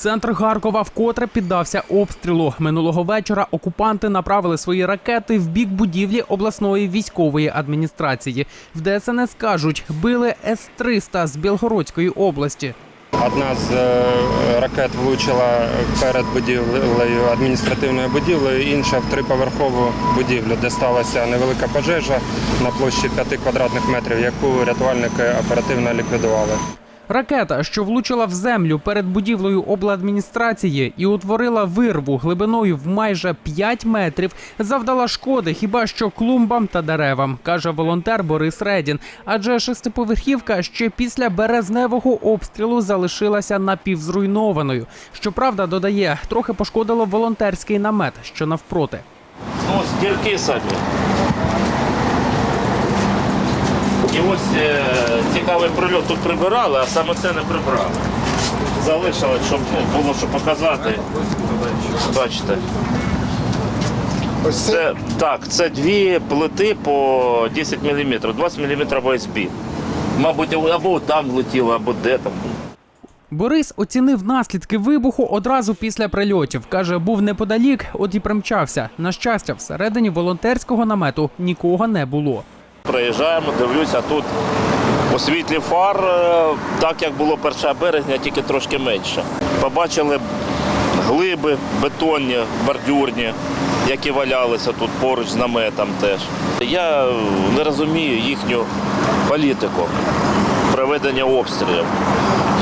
Центр Харкова вкотре піддався обстрілу. Минулого вечора окупанти направили свої ракети в бік будівлі обласної військової адміністрації. В ДСНС кажуть, били С-300 з Білгородської області. Одна з е, ракет влучила перед будівлею адміністративною будівлею, інша в триповерхову будівлю, де сталася невелика пожежа на площі 5 квадратних метрів, яку рятувальники оперативно ліквідували. Ракета, що влучила в землю перед будівлею обладміністрації і утворила вирву глибиною в майже 5 метрів, завдала шкоди хіба що клумбам та деревам, каже волонтер Борис Редін. Адже шестиповерхівка ще після березневого обстрілу залишилася напівзруйнованою. Щоправда, додає, трохи пошкодило волонтерський намет, що навпроти. Ну, ось дірки самі. І ось е, цікавий прильот тут прибирали, а саме це не прибрали. Залишили, щоб ну, було що показати. Бачите. Ось це Це, так, це дві плити по 10 мм, 20 мм ОСБ. Мабуть, або там летіло, або де там. Борис оцінив наслідки вибуху одразу після прильотів. каже, був неподалік, от і примчався. На щастя, всередині волонтерського намету нікого не було. Приїжджаємо, дивлюся, тут у світлі фар, е, так як було 1 березня, тільки трошки менше. Побачили глиби бетонні, бордюрні, які валялися тут поруч з наметом теж. Я не розумію їхню політику проведення обстрілів.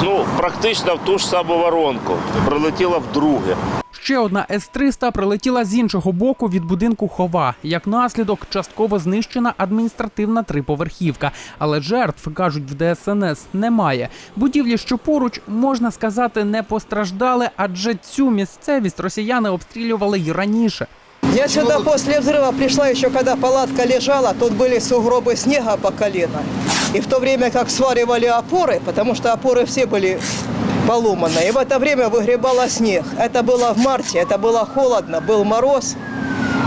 Ну, практично в ту ж саму воронку. Прилетіла вдруге. Ще одна С-300 прилетіла з іншого боку від будинку Хова. Як наслідок, частково знищена адміністративна триповерхівка. Але жертв, кажуть в ДСНС, немає. Будівлі, що поруч, можна сказати, не постраждали, адже цю місцевість росіяни обстрілювали й раніше. Я сюда после взрыва пришла еще, когда палатка лежала, тут были сугробы снега по колено. И в то время как сваривали опоры, потому что опоры все были поломаны, и в это время выгребала снег. Это было в марте, это было холодно, был мороз.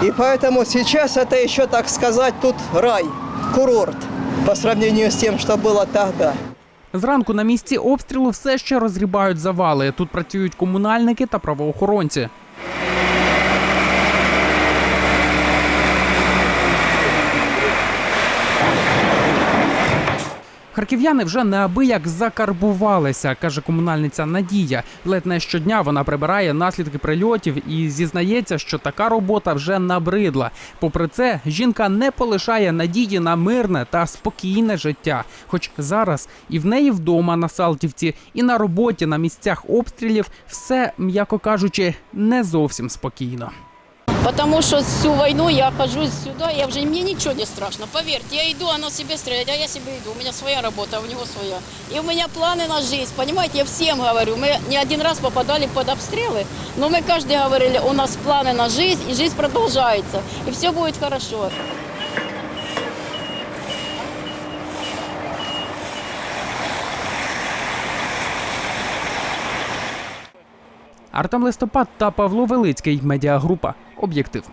И поэтому сейчас это еще, так сказать, тут рай, курорт по сравнению с тем, что было тогда. Зранку на місці обстрілу все ще розгрібають завали. Тут працюють комунальники та правоохоронці. Харків'яни вже неабияк закарбувалися, каже комунальниця Надія. Ледь не щодня вона прибирає наслідки прильотів і зізнається, що така робота вже набридла. Попри це, жінка не полишає надії на мирне та спокійне життя. Хоч зараз і в неї вдома на Салтівці, і на роботі на місцях обстрілів все, м'яко кажучи, не зовсім спокійно. Потому что всю войну я хожу сюда, я уже мне ничего не страшно. Поверьте, я иду, она себе стреляет, а я себе иду. У меня своя работа, у него своя. И у меня планы на жизнь, понимаете, я всем говорю. Мы не один раз попадали под обстрелы, но мы каждый говорили, у нас планы на жизнь, и жизнь продолжается. И все будет хорошо. Артем Листопад та Павло Велицький. Медіагрупа. Об'єктив.